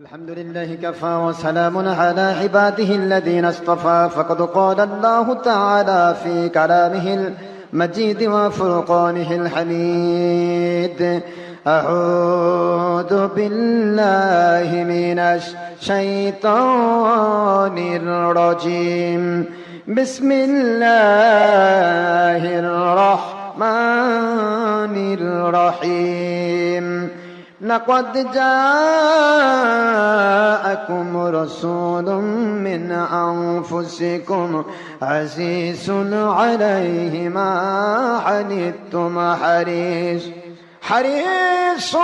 الحمد لله كفى وسلام على عباده الذين اصطفى. فقد قال الله تعالى في كلامه المجيد وفرقانه الحميد. أعوذ بالله من الشيطان الرجيم. بسم الله الرحمن الرحيم. لقد جاءكم رسول من أنفسكم عزيز عليه ما عنتم حريص حريص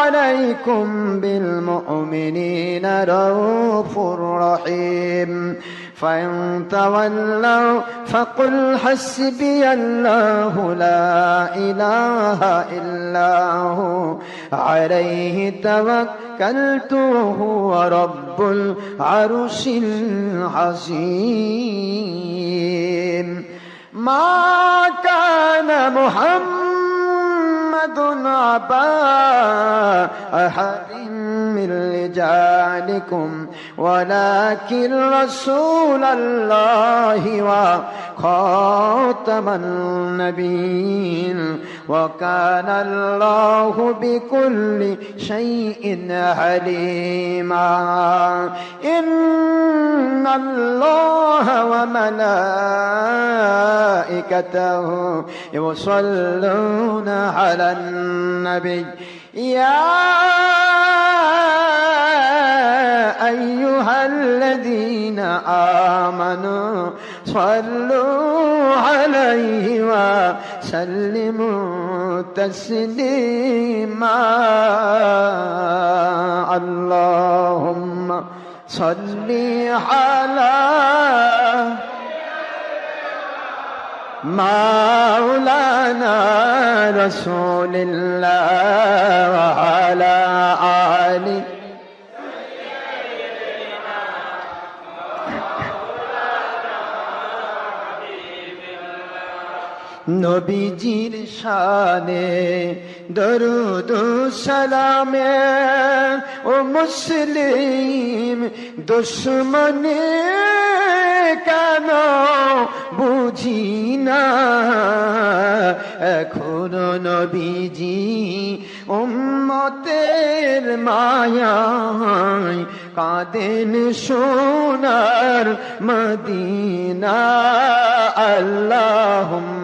عليكم بالمؤمنين رؤوف رحيم. فإن تولوا فقل حسبي الله لا إله إلا هو. عليه توكلت وهو رب العرش العظيم. ما كان محمد أحد من رجالكم ولكن رسول الله وخاتم النبيين وكان الله بكل شيء عليما. إن الله وملائكته يصلون على النبي. يا أيها الذين آمنوا صلوا عليه وسلموا تسليما. اللهم صل على مولانا رسول الله وعلى آله নবীজির শানে দরুদ সালামে ও মুসলিম দুশ্মনে কেন বুঝি না? এখনও নবীজি উম্মতের মায়ায় কাঁদেন সোনার মদিনা। আল্লাহুম্মা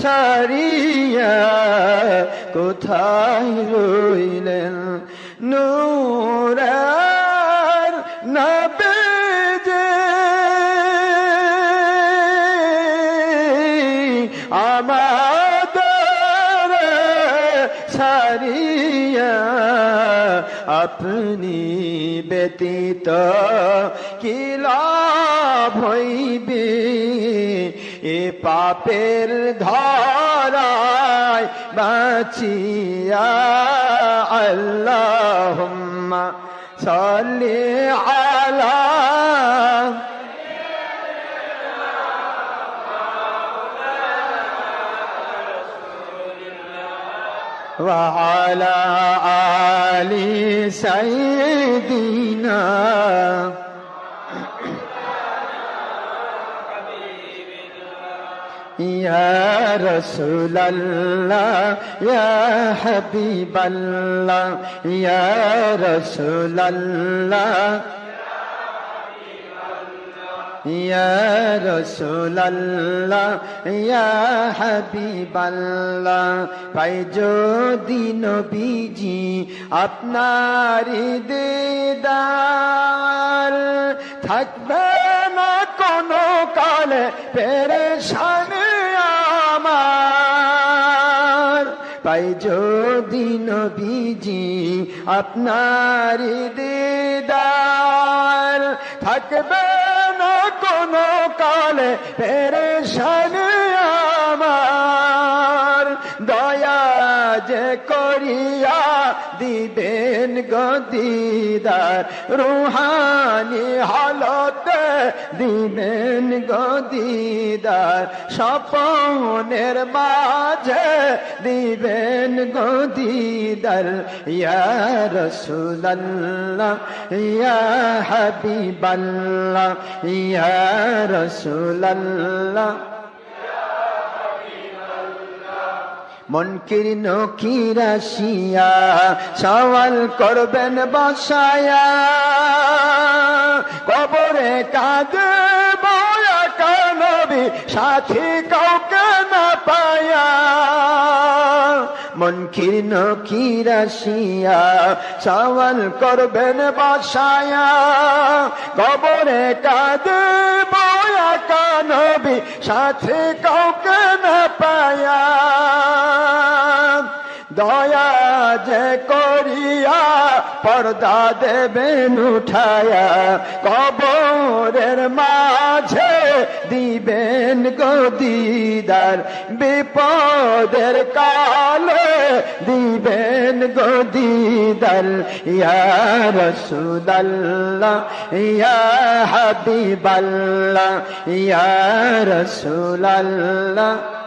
সারিয়া কোথায় রইলেন? নূরের নবীজি আমাদের সারিয়া আপনি ব্যতীত কি লাভ হইবে? এ পাপের ধরায় বাঁচিয়া আল্লাহুম্মা সাল্লি আলা وعلى آل سيدنا يا رسول الله يا حبيب الله يا رسول الله يا رسول الله يا حبيب الله পাই যদি নবীজি আপনার দিদার থাকবে না কোনো কালে পেরেশানি পাই যদি নবীজি আপনার দিদার থাকবে না কোনো কালে, পেরেশান আমার। দয়া যে করিয়া দিবেন গদিদার রুহানি হালতে দিবেন গদিদার স্বপনের মাঝে দিবেন গদিদার ইয়া রসুল্লাহ ইয়া হাবিবাল্লাহ, ইয়া রসুল্লাহ মন কীর্ণ কিরাশিয়া সওয়াল করবেন বসায়া। কবরে কাঁদে বয়া কানবি, সাথী কাউকে না পায়া। মন কীর্ণ কিরাশিয়া সওয়াল করবেন বাসায়া। কবরে কাঁদে বয়া কানবি, সাথে কাউকে না পায়া। দয়া যে করিয়া পর্দা দেবেন উঠায়া কবরের মাঝে দিবেন গদিদার বিপদের কালে দিবেন গদিদার ইয়া রসুলাল্লাহ, ইয়া হাবিবাল্লাহ, ইয়া রসুলাল্লাহ।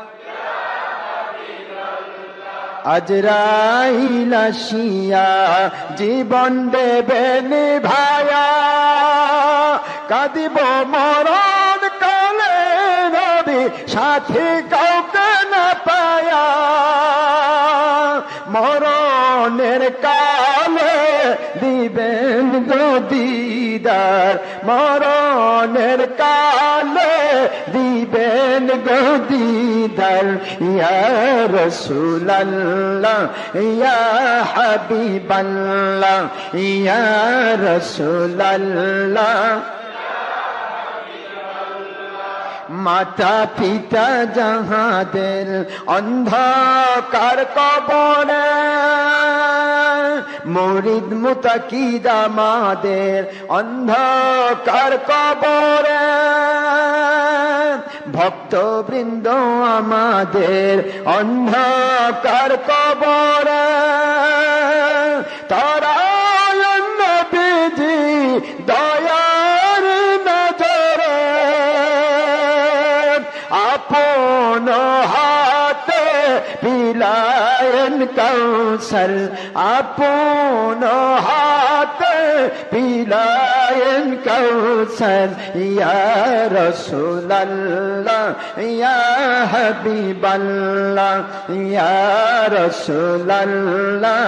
আজরাইল আসিয়া জীবন দেবেন ভায়া। কাঁদিব মরণ কালে রবি সাথী কাউকে না পায়া। মরণের কালে দিবেন গদিদার মরণের কালে দিবেন গদিদার ইয়া রসুলাল্লাহ ইয়া হাবিবাল্লাহ ইয়া রসুলাল্লাহ। মাতা পিতা যাহাদের অন্ধকার কবরে, মরিদ মুতাকিদ আমাদের অন্ধকার কবরে, ভক্তবৃন্দ আমাদের অন্ধকার কবরে। তারা পিলায়ন কৌশল আপন হাতে পিলায়ন কৌশল ইয়া রসুল্লাহ ইয়া হাবিবাল্লাহ ইয়া রসুল্লাহ